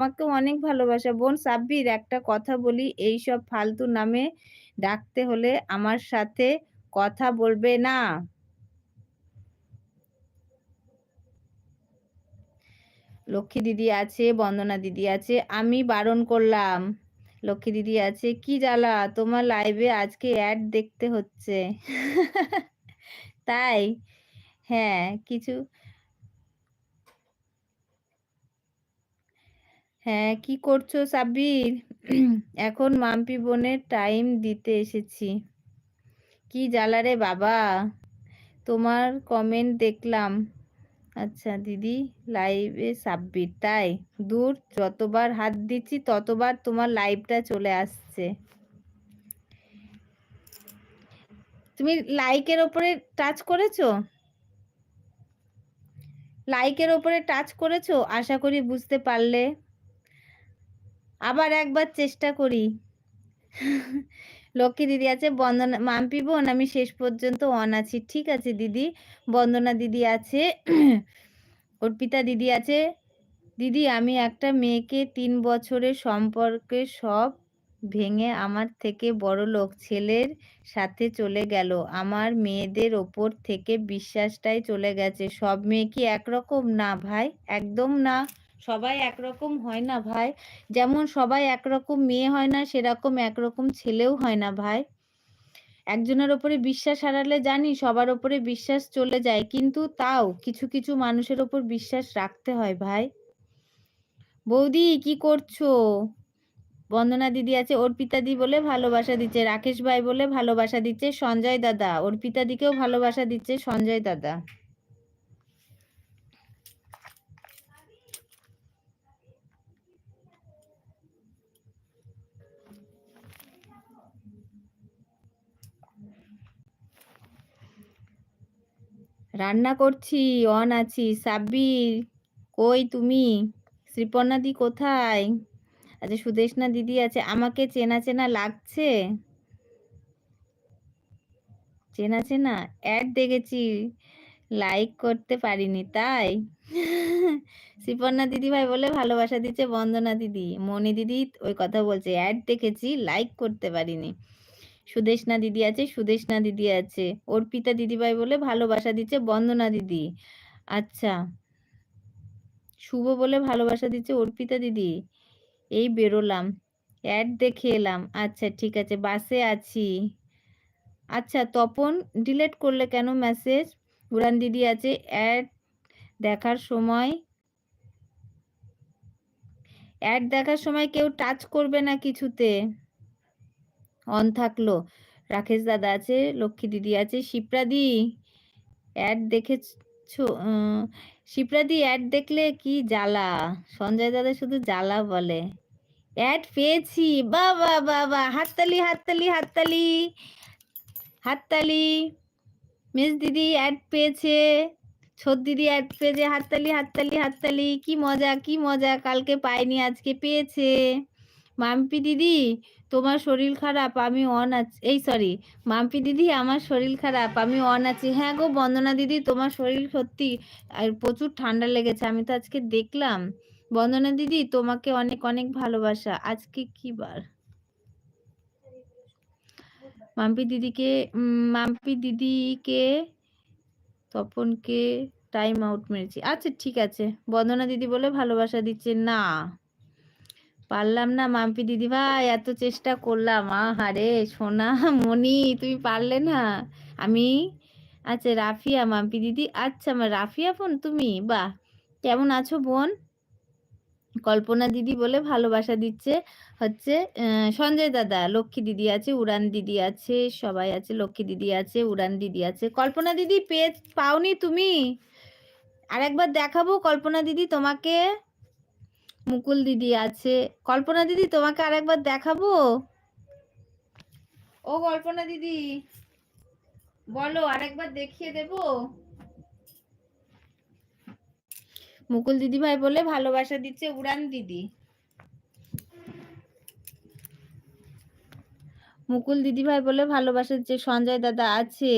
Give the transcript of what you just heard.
তোমাকেও অনেক ভালোবাসা। বোন সাব্বির, একটা কথা বলি এই সব ফালতু নামে ডাকতে হলে আমার সাথে কথা বলবে না। লক্ষ্মী দিদি আছে, বন্দনা দিদি আছে, আমি বারণ করলাম। লক্ষ্মী দিদি আছে, কি জ্বালা, তোমার লাইভে আজকে অ্যাড দেখতে হচ্ছে। তাই হ্যাঁ কিছু হ্যাঁ কি করছ সাব্বির? এখন মাম্পি বোনের টাইম দিতে এসেছি। কি জ্বালারে বাবা? তোমার কমেন্ট দেখলাম। আচ্ছা দিদি লাইভে সাব্বির, তাই? দূর, যতবার হাত দিচ্ছি, ততবার তোমার লাইভটা চলে আসছে। তুমি লাইকের ওপরে টাচ করেছ? লাইকের ওপরে টাচ করেছ? আশা করি বুঝতে পারলে। আবার একবার চেষ্টা করি। লক্ষ্মী দিদি আছে, বন্দনা, মাম্পি বোন, আমি শেষ পর্যন্ত অন আছি। ঠিক আছে দিদি, বন্দনা দিদি আছে, অর্পিতা দিদি আছে। দিদি, আমি একটা মেয়েকে তিন বছরের সম্পর্কে সব ভেঙে আমার থেকে বড় লোক ছেলের সাথে চলে গেল। আমার মেয়েদের ওপর থেকে বিশ্বাসটাই চলে গেছে। সব মেয়ে কি একরকম? না ভাই, একদম না। সবাই একরকম হয় না ভাই। যেমন সবাই একরকম মেয়ে হয় না, সেরকম একরকম ছেলেও হয় না ভাই। একজনের ওপরে বিশ্বাস হারালে জানি সবার ওপরে বিশ্বাস চলে যায়, কিন্তু তাও কিছু কিছু মানুষের ওপর বিশ্বাস রাখতে হয় ভাই। বৌদি, কি করছ? বন্দনা দিদি আছে, অর্পিতা দি বলে ভালোবাসা দিচ্ছে, রাকেশ ভাই বলে ভালোবাসা দিচ্ছে, সঞ্জয় দাদা, অর্পিতা দিকেও ভালোবাসা দিচ্ছে, সঞ্জয় দাদা। রান্না করছি, অন আছি। সাব্বির, কই তুমি? শ্রীপর্ণা দি কোথায়? আচ্ছা সুদেশনা দিদি আছে, আমাকে চেনা চেনা লাগছে? চেনা চেনা? অ্যাড দেখেছি। লাইক করতে পারিনি, তাই? শ্রীপর্ণা দিদি ভাই বলে ভালোবাসা দিচ্ছে বন্দনা দিদি। মনি দিদি ওই কথা বলছে, অ্যাড দেখেছি, লাইক করতে পারিনি। সুদেশনা দিদি আছে সুদেশনা দিদি আছে। অর্পিতা দিদিভাই বলে ভালোবাসা দিচ্ছে বন্দনা দিদি। আচ্ছা। শুভ বলে ভালোবাসা দিচ্ছে অর্পিতা দিদি। এই বেরোলাম। অ্যাড দেখে এলাম। আচ্ছা ঠিক আছে, বাসে আছি। আচ্ছা তপন ডিলেট করলে কেন মেসেজ উড়ান দিদি আছে, অ্যাড দেখার সময়। অ্যাড দেখার সময় কেউ টাচ করবে না কিছুতে। অন থাকল। রাকেশ দাদা আছে, লক্ষ্মী দিদি আছে, শিপ্রাদি অ্যাড দেখেছ? শিপ্রাদি অ্যাড দেখলে কি জ্বালা? সঞ্জয় দাদা শুধু জ্বালা বলে। অ্যাড পেয়েছি। বাবা বাবা হাততালি হাততালি হাততালি হাততালি। মিস দিদি অ্যাড পেয়েছে, ছোট দিদি অ্যাড পেয়েছে, হাততালি হাততালি হাততালি। কি মজা কি মজা, কালকে পাইনি, আজকে পেয়েছে। মাম্পি দিদি, তোমার শরীর খারাপ, আমি অন আছি, এই সরি মাম্পি দিদি, আমার শরীর খারাপ, আমি অন আছি। হ্যাঁ গো বন্দনা দিদি, তোমার শরীর সত্যি, আর প্রচুর ঠান্ডা লেগেছে, আমি তো আজকে দেখলাম। বন্দনা দিদি, তোমাকে অনেক অনেক ভালোবাসা, আজকে কি বার? মাম্পি দিদিকে মাম্পি দিদিকে, তপনকে টাইম আউট মেরেছি। আচ্ছা ঠিক আছে, বন্দনা দিদি বলে ভালোবাসা দিচ্ছে, না। পারলাম না মাম্পি দিদি ভাই, এত চেষ্টা করলাম। মা আহারে, সোনা মনি তুমি পারলে না। আমি আচ্ছা রাফিয়া, মাম্পি দিদি। আচ্ছা আমার রাফিয়া বোন, তুমি? বাহ, কেমন আছো বোন? কল্পনা দিদি বলে ভালোবাসা দিচ্ছে। হচ্ছে সঞ্জয় দাদা, লক্ষ্মী দিদি আছে, উড়ান দিদি আছে, সবাই আছে, লক্ষ্মী দিদি আছে, উড়ান দিদি আছে। কল্পনা দিদি পেয়ে, পাওনি তুমি? আর একবার দেখাবো কল্পনা দিদি তোমাকে। মুকুল দিদি আছে। কল্পনা দিদি, তোমাকে আরেকবার দেখাবো? ও কল্পনা দিদি, বলো আরেকবার দেখিয়ে দেব? মুকুল দিদি ভাই বলে ভালোবাসা দিচ্ছে উড়ান দিদি। মুকুল দিদি ভাই বলে ভালোবাসা দিচ্ছে সঞ্জয় দাদা আছে।